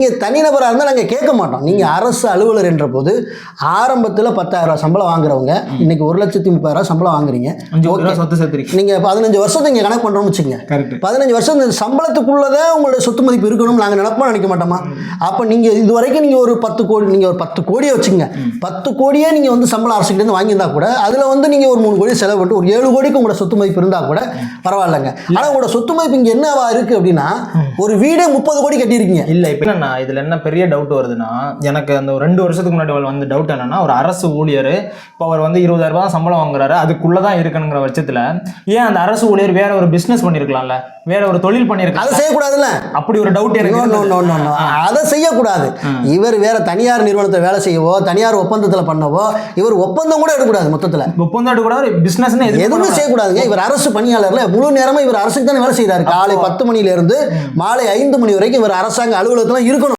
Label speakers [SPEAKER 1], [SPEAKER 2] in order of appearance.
[SPEAKER 1] நீங்கள் தனிநபராக இருந்தால் நாங்கள் கேட்க மாட்டோம். நீங்கள் அரசு அலுவலர் என்ற போது ஆரம்பத்தில் பத்தாயிரம் சம்பளம் வாங்குறவங்க இன்னைக்கு ஒரு லட்சத்தி முப்பதாயிரம் சம்பளம் வாங்குறீங்க.
[SPEAKER 2] சொத்து சேர்த்துருக்கீங்க.
[SPEAKER 1] நீங்கள் பதினஞ்சு வருஷத்தை இங்கே கணக்கு பண்ணுறோம்னு வச்சுங்க பதினஞ்சு வருஷம் இந்த சம்பளத்துக்குள்ளதான் உங்களுடைய சொத்து மதிப்பு இருக்கணும் நாங்கள் நினைப்போம் நினைக்க மாட்டோமா? அப்போ நீங்கள் இது வரைக்கும் நீங்கள் ஒரு பத்து கோடி நீங்கள் ஒரு பத்து கோடியே வச்சுங்க பத்து கோடியே நீங்கள் வந்து சம்பளம் அரசுக்கிட்டேருந்து வாங்கியிருந்தா கூட அதில் வந்து நீங்கள் ஒரு மூணு கோடி செலவு பண்ணிட்டு ஒரு ஏழு கோடிக்கு உங்களோட சொத்து மதிப்பு இருந்தால் கூட பரவாயில்லைங்க. ஆனால் உங்களோட சொத்து மதிப்பு இங்கே என்னவா இருக்குது அப்படின்னா ஒரு வீடே முப்பது கோடி கட்டியிருக்கீங்க.
[SPEAKER 2] இல்ல இப்ப என்னன்னா இதுல என்ன பெரிய டவுட் வருதுன்னா எனக்கு அந்த ரெண்டு வருஷத்துக்கு முன்னாடி வந்து டவுட் என்னன்னா ஒரு அரசு ஊழியர் இப்போ அவர் வந்து இருபதாயிரம் ரூபாய் சம்பளம் வாங்குறாரு அதுக்குள்ளதான் இருக்கணுங்கிற பட்சத்துல ஏன் அந்த அரசு ஊழியர் வேற ஒரு பிசினஸ் பண்ணிருக்கலாம்ல? வேற ஒரு தொழில்
[SPEAKER 1] அதை
[SPEAKER 2] பண்ணிருக்கலாம்
[SPEAKER 1] செய்யக்கூடாதுல்ல?
[SPEAKER 2] அப்படி ஒரு டவுட் எனக்கு
[SPEAKER 1] நோ அதை செய்யக்கூடாது. இவர் வேற தனியார் நிறுவனத்தை வேலை செய்யவோ தனியார் ஒப்பந்தத்தில் பண்ணவோ இவர் ஒப்பந்தம் கூட எடுக்கக்கூடாது மொத்தத்தில்.
[SPEAKER 2] ஒப்பந்தாட்டு கூட ஒரு பிசினஸ்
[SPEAKER 1] எதுவுமே செய்யக்கூடாதுங்க. இவர் அரசு பணியாளர்ல முழு நேரமா இவர் அரசுக்கு தானே வேலை செய்கிறாரு காலை பத்து மணில இருந்து மாலை ஐந்து மணி வரைக்கும் இவர் அரசாங்க அலுவலகத்துல